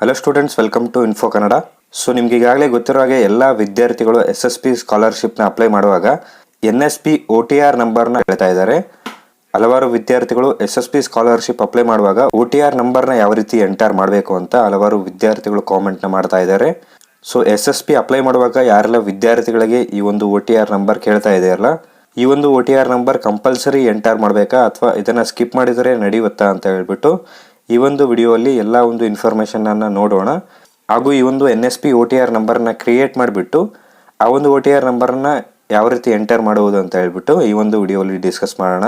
Hello students welcome to info Kannada so ನಿಮ್ಗೆ ಈಗಾಗಲೇ ಗೊತ್ತಿರೋ ಹಾಗೆ ಎಲ್ಲ ವಿದ್ಯಾರ್ಥಿಗಳು ಎಸ್ ಎಸ್ ಪಿ ಸ್ಕಾಲರ್ಶಿಪ್ನ ಅಪ್ಲೈ ಮಾಡುವಾಗ N S P O T R ನಂಬರ್ನ ಹೇಳ್ತಾ ಇದ್ದಾರೆ. ಹಲವಾರು ವಿದ್ಯಾರ್ಥಿಗಳು S S P scholarship apply ಮಾಡುವಾಗ ಒ ಟಿ ಆರ್ ನಂಬರ್ನ ಯಾವ ರೀತಿ ಎಂಟರ್ ಮಾಡಬೇಕು ಅಂತ ಹಲವಾರು ವಿದ್ಯಾರ್ಥಿಗಳು ಕಾಮೆಂಟ್ನ ಮಾಡ್ತಾ ಇದ್ದಾರೆ. So S S P apply ಮಾಡುವಾಗ ಯಾರೆಲ್ಲ ವಿದ್ಯಾರ್ಥಿಗಳಿಗೆ ಈ ಒಂದು ಒ ಟಿ ಆರ್ ನಂಬರ್ ಕೇಳ್ತಾ ಇದೆಯಲ್ಲ, ಈ ಒಂದು O T R number compulsory enter ಮಾಡಬೇಕಾ ಅಥವಾ ಇದನ್ನು ಸ್ಕಿಪ್ ಮಾಡಿದರೆ ನಡೆಯುತ್ತಾ ಅಂತ ಹೇಳ್ಬಿಟ್ಟು ಈ ಒಂದು ವಿಡಿಯೋಲ್ಲಿ ಎಲ್ಲ ಒಂದು ಇನ್ಫಾರ್ಮೇಷನನ್ನು ನೋಡೋಣ. ಹಾಗೂ ಈ ಒಂದು N S P O T R ನಂಬರ್ನ ಕ್ರಿಯೇಟ್ ಮಾಡಿಬಿಟ್ಟು, ಆ ಒಂದು ಒ ಟಿ ಆರ್ ನಂಬರ್ನ ಯಾವ ರೀತಿ ಎಂಟರ್ ಮಾಡುವುದು ಅಂತ ಹೇಳ್ಬಿಟ್ಟು ಈ ಒಂದು ವಿಡಿಯೋಲಿ ಡಿಸ್ಕಸ್ ಮಾಡೋಣ.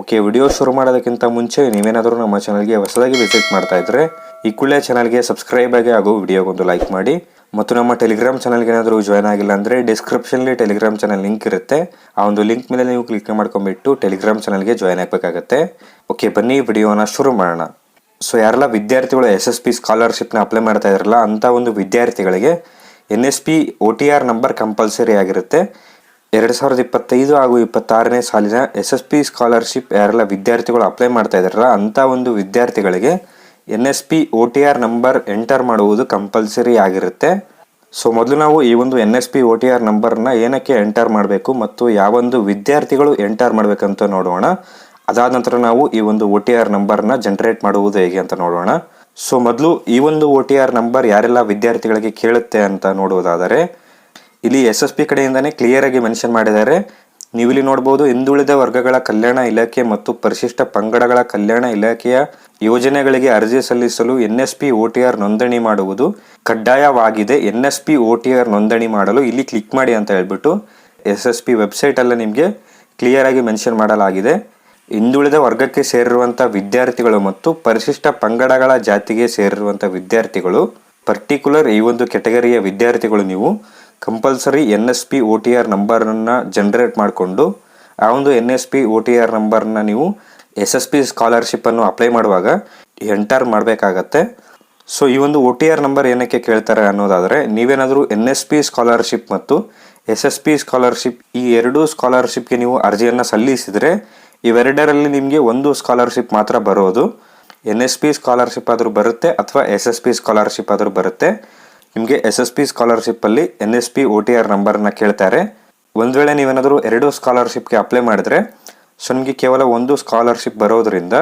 ಓಕೆ, ವಿಡಿಯೋ ಶುರು ಮಾಡೋದಕ್ಕಿಂತ ಮುಂಚೆ ನೀವೇನಾದರೂ ನಮ್ಮ ಚಾನಲ್ಗೆ ಹೊಸದಾಗಿ ವಿಸಿಟ್ ಮಾಡ್ತಾ ಇದ್ರೆ, ಈ ಕೂಡಲೇ ಚಾನಲ್ಗೆ ಸಬ್ಸ್ಕ್ರೈಬ್ ಆಗಿ ಹಾಗೂ ವಿಡಿಯೋಗೊಂದು ಲೈಕ್ ಮಾಡಿ. ಮತ್ತು ನಮ್ಮ ಟೆಲಿಗ್ರಾಮ್ ಚಾನಲ್ಗೆ ಏನಾದರೂ ಜಾಯ್ನ್ ಆಗಿಲ್ಲ ಅಂದರೆ ಡಿಸ್ಕ್ರಿಪ್ಷನ್ಲಿ ಟೆಲಿಗ್ರಾಮ್ ಚಾನಲ್ ಲಿಂಕ್ ಇರುತ್ತೆ. ಆ ಒಂದು ಲಿಂಕ್ ಮೇಲೆ ನೀವು ಕ್ಲಿಕ್ ಮಾಡ್ಕೊಂಡ್ಬಿಟ್ಟು ಟೆಲಿಗ್ರಾಮ್ ಚಾನಲ್ಗೆ ಜಾಯ್ನ್ ಆಗಬೇಕಾಗತ್ತೆ. ಓಕೆ, ಬನ್ನಿ, ವಿಡಿಯೋನ ಶುರು ಮಾಡೋಣ. ಸೊ ಯಾರೆಲ್ಲ ವಿದ್ಯಾರ್ಥಿಗಳು ಎಸ್ ಎಸ್ ಪಿ ಸ್ಕಾಲರ್ಶಿಪ್ನ ಅಪ್ಲೈ ಮಾಡ್ತಾ ಇದ್ರಲ್ಲ ಅಂಥ ಒಂದು ವಿದ್ಯಾರ್ಥಿಗಳಿಗೆ N S P O T R number compulsory ಆಗಿರುತ್ತೆ. ಎರಡು ಸಾವಿರದ ಇಪ್ಪತ್ತೈದು ಹಾಗೂ ಇಪ್ಪತ್ತಾರನೇ ಸಾಲಿನ ಎಸ್ ಎಸ್ ಪಿ ಸ್ಕಾಲರ್ಶಿಪ್ ಯಾರೆಲ್ಲ ವಿದ್ಯಾರ್ಥಿಗಳು ಅಪ್ಲೈ ಮಾಡ್ತಾ ಇದ್ದಾರಲ್ಲ ಅಂಥ ಒಂದು ವಿದ್ಯಾರ್ಥಿಗಳಿಗೆ N S P O T R number enter ಮಾಡುವುದು ಕಂಪಲ್ಸರಿ ಆಗಿರುತ್ತೆ. ಸೊ ಮೊದಲು ನಾವು ಈ ಒಂದು N S P O T R ನಂಬರ್ನ ಏನಕ್ಕೆ ಎಂಟರ್ ಮಾಡಬೇಕು ಮತ್ತು ಯಾವೊಂದು ವಿದ್ಯಾರ್ಥಿಗಳು ಎಂಟರ್ ಮಾಡಬೇಕಂತ ನೋಡೋಣ. ಅದಾದ ನಂತರ ನಾವು ಈ ಒಂದು ಒ ಟಿ ಆರ್ ನಂಬರ್ನ ಜನರೇಟ್ ಮಾಡುವುದು ಹೇಗೆ ಅಂತ ನೋಡೋಣ. ಸೊ ಮೊದಲು ಈ ಒಂದು ಒ ಟಿ ಆರ್ ನಂಬರ್ ಯಾರೆಲ್ಲ ವಿದ್ಯಾರ್ಥಿಗಳಿಗೆ ಕೇಳುತ್ತೆ ಅಂತ ನೋಡುವುದಾದರೆ, ಇಲ್ಲಿ ಎಸ್ ಎಸ್ ಪಿ ಕಡೆಯಿಂದನೇ ಕ್ಲಿಯರ್ ಆಗಿ ಮೆನ್ಷನ್ ಮಾಡಿದ್ದಾರೆ. ನೀವು ಇಲ್ಲಿ ನೋಡಬಹುದು ಹಿಂದುಳಿದ ವರ್ಗಗಳ ಕಲ್ಯಾಣ ಇಲಾಖೆ ಮತ್ತು ಪರಿಶಿಷ್ಟ ಪಂಗಡಗಳ ಕಲ್ಯಾಣ ಇಲಾಖೆಯ ಯೋಜನೆಗಳಿಗೆ ಅರ್ಜಿ ಸಲ್ಲಿಸಲು N S P O T R ನೋಂದಣಿ ಮಾಡುವುದು ಕಡ್ಡಾಯವಾಗಿದೆ. N S P O T R ನೋಂದಣಿ ಮಾಡಲು ಇಲ್ಲಿ ಕ್ಲಿಕ್ ಮಾಡಿ ಅಂತ ಹೇಳ್ಬಿಟ್ಟು ಎಸ್ ಎಸ್ ಪಿ ವೆಬ್ಸೈಟಲ್ಲಿ ನಿಮಗೆ ಕ್ಲಿಯರ್ ಆಗಿ ಮೆನ್ಷನ್ ಮಾಡಲಾಗಿದೆ. ಹಿಂದುಳಿದ ವರ್ಗಕ್ಕೆ ಸೇರಿರುವಂಥ ವಿದ್ಯಾರ್ಥಿಗಳು ಮತ್ತು ಪರಿಶಿಷ್ಟ ಪಂಗಡಗಳ ಜಾತಿಗೆ ಸೇರಿರುವಂಥ ವಿದ್ಯಾರ್ಥಿಗಳು ಪರ್ಟಿಕ್ಯುಲರ್ ಈ ಒಂದು ಕೆಟಗರಿಯ ವಿದ್ಯಾರ್ಥಿಗಳು ನೀವು compulsory N S P O T R ನಂಬರನ್ನು ಜನರೇಟ್ ಮಾಡಿಕೊಂಡು, ಆ ಒಂದು N S P O T R ನಂಬರನ್ನು ನೀವು ಎಸ್ ಎಸ್ ಪಿ ಸ್ಕಾಲರ್ಶಿಪ್ಪನ್ನು ಅಪ್ಲೈ ಮಾಡುವಾಗ ಎಂಟರ್ ಮಾಡಬೇಕಾಗತ್ತೆ. ಸೊ ಈ ಒಂದು ಒ ಟಿ ಆರ್ ನಂಬರ್ ಏನಕ್ಕೆ ಕೇಳ್ತಾರೆ ಅನ್ನೋದಾದರೆ, ನೀವೇನಾದರೂ ಎನ್ ಎಸ್ ಪಿ ಸ್ಕಾಲರ್ಶಿಪ್ ಮತ್ತು ಎಸ್ ಎಸ್ ಪಿ ಸ್ಕಾಲರ್ಶಿಪ್ ಈ ಎರಡೂ ಸ್ಕಾಲರ್ಶಿಪ್ಗೆ ನೀವು ಅರ್ಜಿಯನ್ನು ಸಲ್ಲಿಸಿದರೆ ಇವೆರಡರಲ್ಲಿ ನಿಮಗೆ ಒಂದು ಸ್ಕಾಲರ್ಶಿಪ್ ಮಾತ್ರ ಬರೋದು. ಎನ್ ಎಸ್ ಪಿ ಸ್ಕಾಲರ್ಶಿಪ್ ಆದರೂ ಬರುತ್ತೆ ಅಥವಾ ಎಸ್ ಎಸ್ ಪಿ ಸ್ಕಾಲರ್ಶಿಪ್ ಆದರೂ ಬರುತ್ತೆ. ನಿಮಗೆ S S P ಸ್ಕಾಲರ್ಶಿಪ್ಪಲ್ಲಿ N S P O T R ನಂಬರ್ನ ಕೇಳ್ತಾರೆ. ಒಂದು ವೇಳೆ ನೀವೇನಾದರೂ ಎರಡು ಸ್ಕಾಲರ್ಶಿಪ್ಗೆ ಅಪ್ಲೈ ಮಾಡಿದ್ರೆ ಸೊ ನಿಮಗೆ ಕೇವಲ ಒಂದು ಸ್ಕಾಲರ್ಶಿಪ್ ಬರೋದ್ರಿಂದ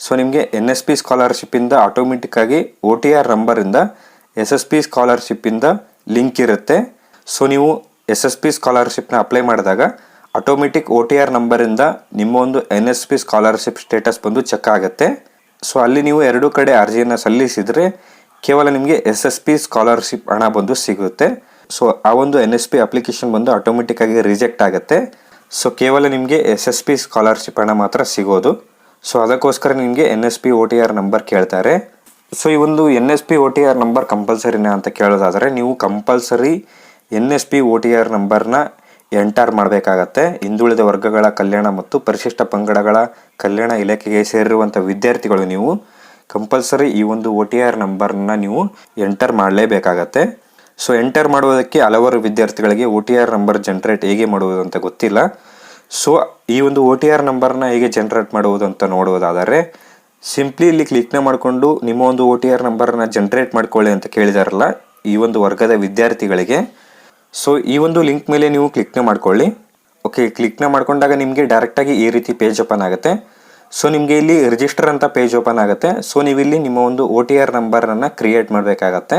ಸೊ ನಿಮಗೆ ಎನ್ ಎಸ್ ಪಿ ಸ್ಕಾಲರ್ಶಿಪ್ಪಿಂದ ಆಟೋಮೆಟಿಕ್ಕಾಗಿ ಒ ಟಿ ಆರ್ ನಂಬರಿಂದ ಎಸ್ ಎಸ್ ಪಿ ಸ್ಕಾಲರ್ಶಿಪ್ಪಿಂದ ಲಿಂಕ್ ಇರುತ್ತೆ. ಸೊ ನೀವು ಎಸ್ ಎಸ್ ಪಿ ಸ್ಕಾಲರ್ಶಿಪ್ನ ಅಪ್ಲೈ ಮಾಡಿದಾಗ ಆಟೋಮೆಟಿಕ್ ಒ ಟಿ ಆರ್ ನಂಬರಿಂದ ನಿಮ್ಮ ಒಂದು N S P scholarship status ಬಂದು ಚೆಕ್ ಆಗುತ್ತೆ. ಸೊ ಅಲ್ಲಿ ನೀವು ಎರಡೂ ಕಡೆ ಅರ್ಜಿಯನ್ನು ಸಲ್ಲಿಸಿದರೆ ಕೇವಲ ನಿಮಗೆ ಎಸ್ ಎಸ್ ಪಿ ಸ್ಕಾಲರ್ಶಿಪ್ ಹಣ ಬಂದು ಸಿಗುತ್ತೆ. ಸೊ ಆ ಒಂದು ಎನ್ ಎಸ್ ಪಿ ಅಪ್ಲಿಕೇಶನ್ ಬಂದು ಆಟೋಮೆಟಿಕ್ ಆಗಿ ರಿಜೆಕ್ಟ್ ಆಗುತ್ತೆ. ಸೊ ಕೇವಲ ನಿಮಗೆ ಎಸ್ ಎಸ್ ಪಿ ಸ್ಕಾಲರ್ಶಿಪ್ ಹಣ ಮಾತ್ರ ಸಿಗೋದು. ಸೊ ಅದಕ್ಕೋಸ್ಕರ ನಿಮಗೆ N S P O T R number ಕೇಳ್ತಾರೆ. ಸೊ ಈ ಒಂದು N S P O T R number ಕಂಪಲ್ಸರಿನಾ ಅಂತ ಕೇಳೋದಾದರೆ ನೀವು compulsory N S P O T R ನಂಬರ್ನ ಎಂಟರ್ ಮಾಡಬೇಕಾಗತ್ತೆ. ಹಿಂದುಳಿದ ವರ್ಗಗಳ ಕಲ್ಯಾಣ ಮತ್ತು ಪರಿಶಿಷ್ಟ ಪಂಗಡಗಳ ಕಲ್ಯಾಣ ಇಲಾಖೆಗೆ ಸೇರಿರುವಂಥ ವಿದ್ಯಾರ್ಥಿಗಳು ನೀವು, ಕಂಪಲ್ಸರಿ ಈ ಒಂದು ಒ ಟಿ ಆರ್ ನಂಬರ್ನ ನೀವು ಎಂಟರ್ ಮಾಡಲೇಬೇಕಾಗತ್ತೆ. ಸೊ ಎಂಟರ್ ಮಾಡುವುದಕ್ಕೆ ಹಲವಾರು ವಿದ್ಯಾರ್ಥಿಗಳಿಗೆ O T R number generate ಹೇಗೆ ಮಾಡುವುದು ಅಂತ ಗೊತ್ತಿಲ್ಲ. ಸೊ ಈ ಒಂದು ಒ ಟಿ ಆರ್ ನಂಬರ್ನ ಹೇಗೆ ಜನ್ರೇಟ್ ಮಾಡುವುದು ಅಂತ ನೋಡುವುದಾದರೆ ಸಿಂಪ್ಲಿ ಇಲ್ಲಿ ಕ್ಲಿಕ್ನ ಮಾಡಿಕೊಂಡು ನಿಮ್ಮ ಒಂದು ಒ ಟಿ ಆರ್ ನಂಬರ್ನ ಜನ್ರೇಟ್ ಮಾಡ್ಕೊಳ್ಳಿ ಅಂತ ಕೇಳಿದಾರಲ್ಲ, ಈ ಒಂದು ವರ್ಗದ ವಿದ್ಯಾರ್ಥಿಗಳಿಗೆ ಸೊ ಈ ಒಂದು ಲಿಂಕ್ ಮೇಲೆ ನೀವು ಕ್ಲಿಕ್ನ ಮಾಡ್ಕೊಳ್ಳಿ. ಓಕೆ ಕ್ಲಿಕ್ನ ಮಾಡ್ಕೊಂಡಾಗ ನಿಮಗೆ ಡೈರೆಕ್ಟಾಗಿ ಈ ರೀತಿ ಪೇಜ್ ಓಪನ್ ಆಗುತ್ತೆ. ಸೊ ನಿಮಗೆ ಇಲ್ಲಿ ರಿಜಿಸ್ಟರ್ ಅಂತ ಪೇಜ್ ಓಪನ್ ಆಗುತ್ತೆ. ಸೊ ನೀವು ಇಲ್ಲಿ ನಿಮ್ಮ ಒಂದು ಒ ಟಿ ಆರ್ ನಂಬರನ್ನು ಕ್ರಿಯೇಟ್ ಮಾಡಬೇಕಾಗತ್ತೆ.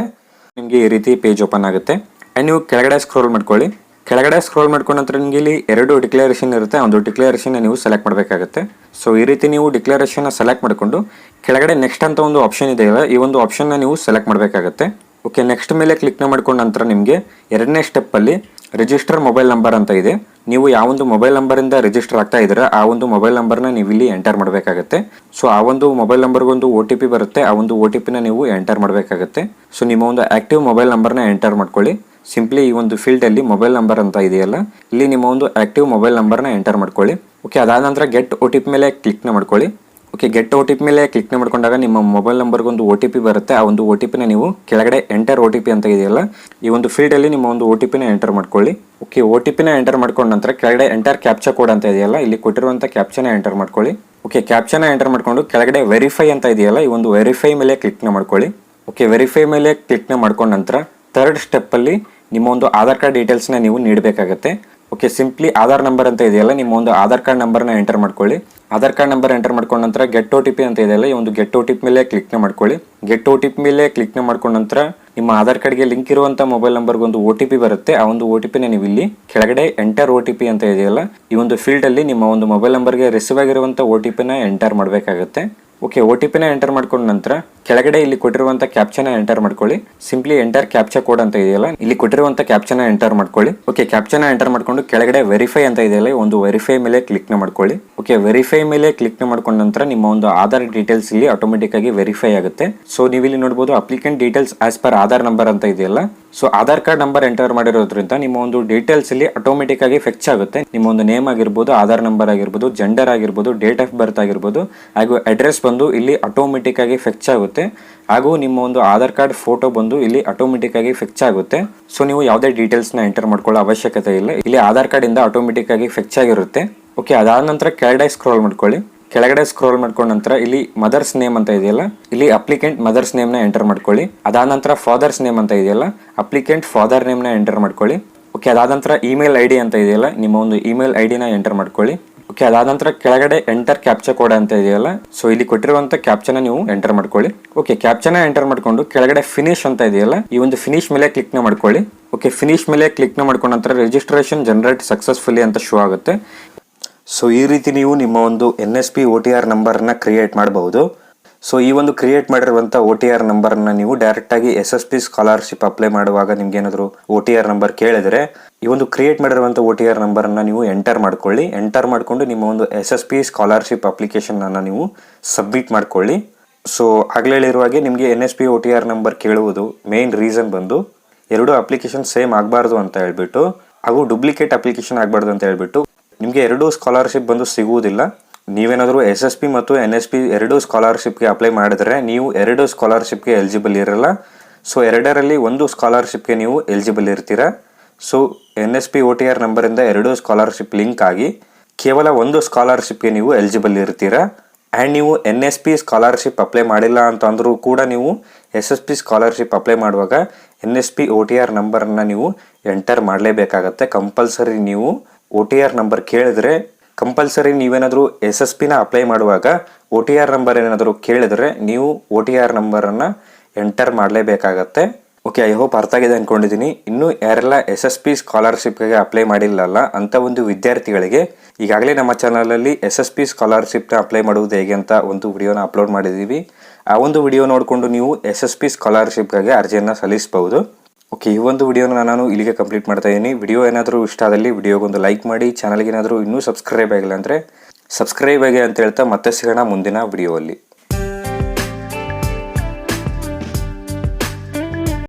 ನಿಮಗೆ ಈ ರೀತಿ ಪೇಜ್ ಓಪನ್ ಆಗುತ್ತೆ. ಆ್ಯಂಡ್ ನೀವು ಕೆಳಗಡೆ ಸ್ಕ್ರೋಲ್ ಮಾಡ್ಕೊಳ್ಳಿ. ಕೆಳಗಡೆ ಸ್ಕ್ರೋಲ್ ಮಾಡ್ಕೊಂಡ ನಂತರ ನಿಮಗೆ ಇಲ್ಲಿ ಎರಡು ಡಿಕ್ಲರೇಷನ್ ಇರುತ್ತೆ. ಒಂದು ಡಿಕ್ಲರೇಷನ್ ನೀವು ಸೆಲೆಕ್ಟ್ ಮಾಡಬೇಕಾಗುತ್ತೆ. ಸೊ ಈ ರೀತಿ ನೀವು ಡಿಕ್ಲರೇಷನ್ ಸೆಲೆಕ್ಟ್ ಮಾಡಿಕೊಂಡು, ಕೆಳಗಡೆ ನೆಕ್ಸ್ಟ್ ಅಂತ ಒಂದು ಆಪ್ಷನ್ ಇದೆಯಲ್ಲ, ಈ ಒಂದು ಆಪ್ಷನ್ನ ನೀವು ಸೆಲೆಕ್ಟ್ ಮಾಡಬೇಕಾಗುತ್ತೆ. ಓಕೆ ನೆಕ್ಸ್ಟ್ ಮೇಲೆ ಕ್ಲಿಕ್ನ ಮಾಡ್ಕೊಂಡ ನಂತರ ನಿಮಗೆ ಎರಡನೇ ಸ್ಟೆಪ್ಪಲ್ಲಿ ರಿಜಿಸ್ಟರ್ ಮೊಬೈಲ್ ನಂಬರ್ ಅಂತ ಇದೆ. ನೀವು ಯಾವ ಒಂದು ಮೊಬೈಲ್ ನಂಬರಿಂದ ರಿಜಿಸ್ಟರ್ ಆಗ್ತಾ ಇದ್ದೀರಾ, ಆ ಒಂದು ಮೊಬೈಲ್ ನಂಬರ್ನ ನೀವು ಇಲ್ಲಿ ಎಂಟರ್ ಮಾಡಬೇಕಾಗುತ್ತೆ. ಸೊ ಆ ಒಂದು ಮೊಬೈಲ್ ನಂಬರ್ಗೊಂದು ಒ ಟಿ ಪಿ ಬರುತ್ತೆ, ಆ ಒಂದು ಒ ಟಿ ಪಿನ ನೀವು ಎಂಟರ್ ಮಾಡಬೇಕಾಗುತ್ತೆ. ಸೊ ನಿಮ್ಮ ಒಂದು ಆಕ್ಟಿವ್ ಮೊಬೈಲ್ ನಂಬರ್ನ ಎಂಟರ್ ಮಾಡ್ಕೊಳ್ಳಿ. ಸಿಂಪ್ಲಿ ಈ ಒಂದು ಫೀಲ್ಡಲ್ಲಿ ಮೊಬೈಲ್ ನಂಬರ್ ಅಂತ ಇದೆಯಲ್ಲ, ಇಲ್ಲಿ ನಿಮ್ಮ ಒಂದು ಆಕ್ಟಿವ್ ಮೊಬೈಲ್ ನಂಬರ್ನ ಎಂಟರ್ ಮಾಡ್ಕೊಳ್ಳಿ. ಓಕೆ ಅದಾದ ನಂತರ ಗೆಟ್ ಒ ಟಿ ಪಿ ಮೇಲೆ ಕ್ಲಿಕ್ನ ಮಾಡ್ಕೊಳ್ಳಿ. Okay get O T P ಮೇಲೆ ಕ್ಲಿಕ್ ಮಾಡ್ಕೊಂಡಾಗ ನಿಮ್ಮ ಮೊಬೈಲ್ ನಂಬರ್ಗೊಂದು ಒ ಟಿ ಪಿ ಬರುತ್ತೆ. ಆ ಒಂದು ಒ ಟಿ ಪಿನ ನೀವು ಕೆಳಗಡೆ ಎಂಟರ್ ಒ ಟಿ ಪಿ ಅಂತ ಇದೆಯಲ್ಲ, ಈ ಒಂದು ಫೀಲ್ಡಲ್ಲಿ ನಿಮ್ಮ ಒಂದು ಒ ಟಿ ಪಿನ ಎಂಟರ್ ಮಾಡ್ಕೊಳ್ಳಿ. ಓಕೆ ಒ ಟಿ ಪಿನ ಎಂಟರ್ ಮಾಡ್ಕೊಂಡ ನಂತರ ಕೆಳಗಡೆ ಎಂಟರ್ ಕ್ಯಾಪ್ಚಾ ಕೋಡ್ ಅಂತ ಇದೆಯಲ್ಲ, ಇಲ್ಲಿ ಕೊಟ್ಟಿರುವಂಥ ಕ್ಯಾಪ್ಚನ ಎಂಟರ್ ಮಾಡ್ಕೊಳ್ಳಿ. ಓಕೆ ಕ್ಯಾಪ್ಚನ ಎಂಟರ್ ಮಾಡ್ಕೊಂಡು ಕೆಳಗಡೆ ವೆರಿಫೈ ಅಂತ ಇದೆಯಲ್ಲ, ಈ ಒಂದು ವೆರಿಫೈ ಮೇಲೆ ಕ್ಲಿಕ್ನ ಮಾಡ್ಕೊಳ್ಳಿ. ಓಕೆ ವೆರಿಫೈ ಮೇಲೆ ಕ್ಲಿಕ್ನ ಮಾಡ್ಕೊಂಡ ನಂತರ ಥರ್ಡ್ ಸ್ಟೆಪ್ಪಲ್ಲಿ ನಿಮ್ಮ ಒಂದು ಆಧಾರ್ ಕಾರ್ಡ್ ಡೀಟೇಲ್ಸ್ನ ನೀವು ನೀಡಬೇಕಾಗತ್ತೆ. ಓಕೆ ಸಿಂಪ್ಲಿ ಆಧಾರ್ ನಂಬರ್ ಅಂತ ಇದೆಯಲ್ಲ, ನಿಮ್ಮ ಒಂದು ಆಧಾರ್ ಕಾರ್ಡ್ ನಂಬರ್ನ ಎಂಟರ್ ಮಾಡ್ಕೊಳ್ಳಿ. ಆಧಾರ್ ಕಾರ್ಡ್ ನಂಬರ್ ಎಂಟರ್ ಮಾಡ್ಕೊಂಡ ನಂತರ ಗೆಟ್ ಓ ಟಿ ಪಿ ಅಂತ ಇದೆಯಲ್ಲ ಈ ಒಂದು ಗೆಟ್ ಓ ಟಿ ಪಿ ಮೇಲೆ ಕ್ಲಿಕ್ನ ಮಾಡ್ಕೊಳ್ಳಿ. ಗೆಟ್ ಓ ಟಿ ಪಿ ಮೇಲೆ ಕ್ಲಿಕ್ನ ಮಾಡ್ಕೊಂಡ ನಂತರ ನಿಮ್ಮ ಆಧಾರ್ ಕಾರ್ಡ್ಗೆ ಲಿಂಕ್ ಇರುವಂಥ ಮೊಬೈಲ್ ನಂಬರ್ಗೆ ಒಂದು ಒ ಟಿ ಪಿ ಬರುತ್ತೆ. ಆ ಒಂದು ಒ ಟಿ ಪಿನ ನೀವು ಇಲ್ಲಿ ಕೆಳಗಡೆ ಎಂಟರ್ ಒ ಟಿ ಪಿ ಅಂತ ಇದೆಯಲ್ಲ, ಈ ಒಂದು ಫೀಲ್ಡಲ್ಲಿ ನಿಮ್ಮ ಒಂದು ಮೊಬೈಲ್ ನಂಬರ್ಗೆ ರಿಸೀವ್ ಆಗಿರುವಂಥ ಒ ಟಿ ಪಿನ ಎಂಟರ್ ಮಾಡಬೇಕಾಗುತ್ತೆ. ಓಕೆ ಒ ಟಿ ಪಿನ ಎಂಟರ್ ಮಾಡ್ಕೊಂಡ ನಂತರ ಕೆಳಗಡೆ ಇಲ್ಲಿ ಕೊಟ್ಟಿರುವಂತ ಕ್ಯಾಪ್ಚನ ಎಂಟರ್ ಮಾಡ್ಕೊಳ್ಳಿ. ಸಿಂಪ್ಲಿ ಎಂಟರ್ ಕ್ಯಾಪ್ಚಾ ಕೋಡ್ ಅಂತ ಇದೆಯಲ್ಲ, ಇಲ್ಲಿ ಕೊಟ್ಟಿರುವಂತ ಕ್ಯಾಪ್ಚನ ಎಂಟರ್ ಮಾಡ್ಕೊಳ್ಳಿ. ಓಕೆ ಕ್ಯಾಪ್ಚನ ಎಂಟರ್ ಮಾಡ್ಕೊಂಡು ಕೆಳಗಡೆ ವೆರಿಫೈ ಅಂತ ಇದೆಯಲ್ಲ ಒಂದು ವೆರಿಫೈ ಮೇಲೆ ಕ್ಲಿಕ್ನ ಮಾಡ್ಕೊಳ್ಳಿ. ಓಕೆ ವೆರಿಫೈ ಮೇಲೆ ಕ್ಲಿಕ್ನ ಮಾಡ್ಕೊಂಡ ನಂತರ ನಿಮ್ಮ ಒಂದು ಆಧಾರ್ ಡೀಟೇಲ್ಸ್ ಇಲ್ಲಿ ಆಟೋಮೆಟಿಕ್ ಆಗಿ ವೆರಿಫೈ ಆಗುತ್ತೆ. ಸೊ ನೀವು ಇಲ್ಲಿ ನೋಡಬಹುದು applicant details as per Aadhaar number ಅಂತ ಇದೆಯಲ್ಲ so Aadhaar card number enter ಮಾಡಿರೋದ್ರಿಂದ ನಿಮ್ಮ ಒಂದು ಡೀಟೇಲ್ಸ್ ಇಲ್ಲಿ ಆಟೋಮೆಟಿಕ್ ಆಗಿ ಫೆಚ್ ಆಗುತ್ತೆ. ನಿಮ್ಮ ಒಂದು ನೇಮ್ ಆಗಿರ್ಬೋದು ಆಧಾರ್ ನಂಬರ್ ಆಗಿರ್ಬೋದು ಜೆಂಡರ್ ಆಗಿರ್ಬೋದು ಡೇಟ್ ಆಫ್ ಬರ್ತ್ ಆಗಿರ್ಬೋದು, ಹಾಗೂ ಅಡ್ರೆಸ್ ಬಂದು ಇಲ್ಲಿ ಆಟೋಮೆಟಿಕ್ ಆಗಿ ಫೆಚ್ ಆಗುತ್ತೆ. ಹಾಗೂ ನಿಮ್ಮ ಒಂದು ಆಧಾರ್ ಕಾರ್ಡ್ ಫೋಟೋ ಬಂದು ಇಲ್ಲಿ ಆಟೋಮೆಟಿಕ್ ಆಗಿ ಫೆಚ್ ಆಗುತ್ತೆ. ಸೊ ನೀವು ಯಾವುದೇ ಡೀಟೇಲ್ಸ್ನ ಎಂಟರ್ ಮಾಡ್ಕೊಳ್ಳೋ ಅವಶ್ಯಕತೆ ಇಲ್ಲ. ಇಲ್ಲಿ ಆಧಾರ್ ಕಾರ್ಡ್ ಇಂದ ಆಟೋಮೆಟಿಕ್ ಆಗಿ ಫೆಚ್ ಆಗಿರುತ್ತೆ. ಓಕೆ ಅದಾದ ನಂತರ ಕೆಳಗಡೆ ಸ್ಕ್ರೋಲ್ ಮಾಡ್ಕೊಳ್ಳಿ. ಕೆಳಗಡೆ ಸ್ಕ್ರೋಲ್ ಮಾಡ್ಕೊಂಡ ನಂತರ ಇಲ್ಲಿ ಮದರ್ಸ್ ನೇಮ್ ಅಂತ ಇದೆಯಲ್ಲ, ಇಲ್ಲಿ ಅಪ್ಲಿಕೆಂಟ್ ಮದರ್ಸ್ ನೇಮ್ನ ಎಂಟರ್ ಮಾಡ್ಕೊಳ್ಳಿ. ಅದಾದ ನಂತರ ಫಾದರ್ಸ್ ನೇಮ್ ಅಂತ ಇದೆಯಲ್ಲ ಅಪ್ಲಿಕೆಂಟ್ ಫಾದರ್ ನೇಮ್ನ ಎಂಟರ್ ಮಾಡ್ಕೊಳ್ಳಿ. ಓಕೆ ಅದಾದ ನಂತರ ಇಮೇಲ್ ಐ ಡಿ ಅಂತ ಇದೆಯಲ್ಲ, ನಿಮ್ಮ ಒಂದು ಇಮೇಲ್ ಐ ಡಿನ ಎಂಟರ್ ಮಾಡ್ಕೊಳ್ಳಿ. ಓಕೆ ಅದಾದ ನಂತರ ಕೆಳಗಡೆ ಎಂಟರ್ ಕ್ಯಾಪ್ಚಾ ಕೋಡ್ ಅಂತ ಇದೆಯಲ್ಲ ಸೊ ಇಲ್ಲಿ ಕೊಟ್ಟಿರುವಂತ ಕ್ಯಾಪ್ಚನ ನೀವು ಎಂಟರ್ ಮಾಡ್ಕೊಳ್ಳಿ. ಓಕೆ ಕ್ಯಾಪ್ಚನ ಎಂಟರ್ ಮಾಡ್ಕೊಂಡು ಕೆಳಗಡೆ ಫಿನಿಶ್ ಅಂತ ಇದೆಯಲ್ಲ, ಈ ಒಂದು ಫಿನಿಶ್ ಮೇಲೆ ಕ್ಲಿಕ್ನ ಮಾಡ್ಕೊಳ್ಳಿ. ಓಕೆ ಫಿನಿಶ್ ಮೇಲೆ ಕ್ಲಿಕ್ನ ಮಾಡ್ಕೊಂಡ ನಂತರ ರಿಜಿಸ್ಟ್ರೇಷನ್ ಜನರೇಟ್ ಸಕ್ಸಸ್ಫುಲಿ ಅಂತ ಶೋ ಆಗುತ್ತೆ. ಸೊ ಈ ರೀತಿ ನೀವು ನಿಮ್ಮ ಒಂದು N S P O T R ನಂಬರ್ನ ಕ್ರಿಯೇಟ್ ಮಾಡಬಹುದು. ಸೊ ಈ ಒಂದು ಕ್ರಿಯೇಟ್ ಮಾಡಿರುವಂಥ ಒ ಟಿ ಆರ್ ನಂಬರ್ನ ನೀವು ಡೈರೆಕ್ಟಾಗಿ S S P scholarship apply ಮಾಡುವಾಗ ನಿಮ್ಗೆ ಏನಾದರೂ ಒ ಟಿ ಆರ್ ನಂಬರ್ ಕೇಳಿದರೆ, ಈ ಒಂದು ಕ್ರಿಯೇಟ್ ಮಾಡಿರುವಂಥ ಒ ಟಿ ಆರ್ ನಂಬರನ್ನು ನೀವು ಎಂಟರ್ ಮಾಡ್ಕೊಳ್ಳಿ. ಎಂಟರ್ ಮಾಡಿಕೊಂಡು ನಿಮ್ಮ ಒಂದು ಎಸ್ ಎಸ್ ಪಿ ಸ್ಕಾಲರ್ಶಿಪ್ ಅಪ್ಲಿಕೇಶನನ್ನು ನೀವು ಸಬ್ಮಿಟ್ ಮಾಡ್ಕೊಳ್ಳಿ. ಸೊ ಆಗಲೇ ಹೇಳಿರುವ ಹಾಗೆ ನಿಮಗೆ N S P O T R number ಕೇಳುವುದು ಮೇನ್ ರೀಸನ್ ಬಂದು, ಎರಡು ಅಪ್ಲಿಕೇಶನ್ ಸೇಮ್ ಆಗಬಾರ್ದು ಅಂತ ಹೇಳ್ಬಿಟ್ಟು, ಹಾಗೂ ಡುಪ್ಲಿಕೇಟ್ ಅಪ್ಲಿಕೇಶನ್ ಆಗಬಾರ್ದು ಅಂತ ಹೇಳ್ಬಿಟ್ಟು ನಿಮಗೆ ಎರಡು ಸ್ಕಾಲರ್ಶಿಪ್ ಬಂದು ಸಿಗುವುದಿಲ್ಲ. ನೀವೇನಾದರೂ ಎಸ್ ಎಸ್ ಪಿ ಮತ್ತು ಎನ್ ಎಸ್ ಪಿ ಎರಡೂ ಸ್ಕಾಲರ್ಶಿಪ್ಗೆ ಅಪ್ಲೈ ಮಾಡಿದರೆ ನೀವು ಎರಡು ಸ್ಕಾಲರ್ಶಿಪ್ಗೆ ಎಲಿಜಿಬಲ್ ಇರಲ್ಲ. ಸೊ ಎರಡರಲ್ಲಿ ಒಂದು ಸ್ಕಾಲರ್ಶಿಪ್ಗೆ ನೀವು ಎಲಿಜಿಬಲ್ ಇರ್ತೀರಾ. So N S P O T R ನಂಬರಿಂದ ಎರಡು ಸ್ಕಾಲರ್ಶಿಪ್ ಲಿಂಕ್ ಆಗಿ ಕೇವಲ ಒಂದು ಸ್ಕಾಲರ್ಶಿಪ್ಗೆ ನೀವು ಎಲಿಜಿಬಲ್ ಇರ್ತೀರಾ. ಆ್ಯಂಡ್ ನೀವು N S P scholarship apply ಮಾಡಿಲ್ಲ ಅಂತ ಅಂದರೂ ಕೂಡ ನೀವು S S P scholarship apply ಮಾಡುವಾಗ N S P O T R ನಂಬರನ್ನು ನೀವು ಎಂಟರ್ ಮಾಡಲೇಬೇಕಾಗತ್ತೆ. ಕಂಪಲ್ಸರಿ ನೀವು ಒ ಟಿ ಆರ್ ನಂಬರ್ ಕೇಳಿದ್ರೆ ಕಂಪಲ್ಸರಿ ನೀವೇನಾದರೂ ಎಸ್ ಎಸ್ ಪಿನ ಅಪ್ಲೈ ಮಾಡುವಾಗ ಒ ಟಿ ಆರ್ ನಂಬರ್ ಏನಾದರೂ ಕೇಳಿದರೆ ನೀವು ಒ ಟಿ ಆರ್ ನಂಬರನ್ನು ಎಂಟರ್ ಮಾಡಲೇಬೇಕಾಗತ್ತೆ. ಓಕೆ ಐ ಹೋಪ್ ಅರ್ಥ ಆಗಿದೆ ಅಂದ್ಕೊಂಡಿದ್ದೀನಿ ಇನ್ನೂ ಯಾರೆಲ್ಲ ಎಸ್ ಎಸ್ ಪಿ ಸ್ಕಾಲರ್ಶಿಪ್ಗೆ ಅಪ್ಲೈ ಮಾಡಿಲ್ಲಲ್ಲ, ಅಂತ ಒಂದು ವಿದ್ಯಾರ್ಥಿಗಳಿಗೆ ಈಗಾಗಲೇ ನಮ್ಮ ಚಾನಲಲ್ಲಿ ಎಸ್ ಎಸ್ ಪಿ ಸ್ಕಾಲರ್ಶಿಪ್ನ ಅಪ್ಲೈ ಮಾಡುವುದು ಹೇಗೆ ಅಂತ ಒಂದು ವಿಡಿಯೋನ ಅಪ್ಲೋಡ್ ಮಾಡಿದ್ದೀವಿ ಆ ಒಂದು ವಿಡಿಯೋ ನೋಡಿಕೊಂಡು ನೀವು ಎಸ್ ಎಸ್ ಪಿ ಸ್ಕಾಲರ್ಶಿಪ್ಗಾಗಿ ಅರ್ಜಿಯನ್ನು ಸಲ್ಲಿಸಬಹುದು. ಓಕೆ ಈ ಒಂದು ವಿಡಿಯೋನ ನಾನು ಇಲ್ಲಿಗೆ ಕಂಪ್ಲೀಟ್ ಮಾಡ್ತಾ ಇದ್ದೀನಿ ವಿಡಿಯೋ ಏನಾದರೂ ಇಷ್ಟ ಆದಲ್ಲಿ ವಿಡಿಯೋಗೊಂದು ಲೈಕ್ ಮಾಡಿ ಚಾನಲ್ಗೆ ಏನಾದರೂ ಇನ್ನೂ ಸಬ್ಸ್ಕ್ರೈಬ್ ಆಗಿಲ್ಲ ಅಂದರೆ ಸಬ್ಸ್ಕ್ರೈಬ್ ಆಗಿ ಅಂತ ಹೇಳ್ತಾ ಮತ್ತೆ ಸಿಗೋಣ ಮುಂದಿನ ವಿಡಿಯೋಲ್ಲಿ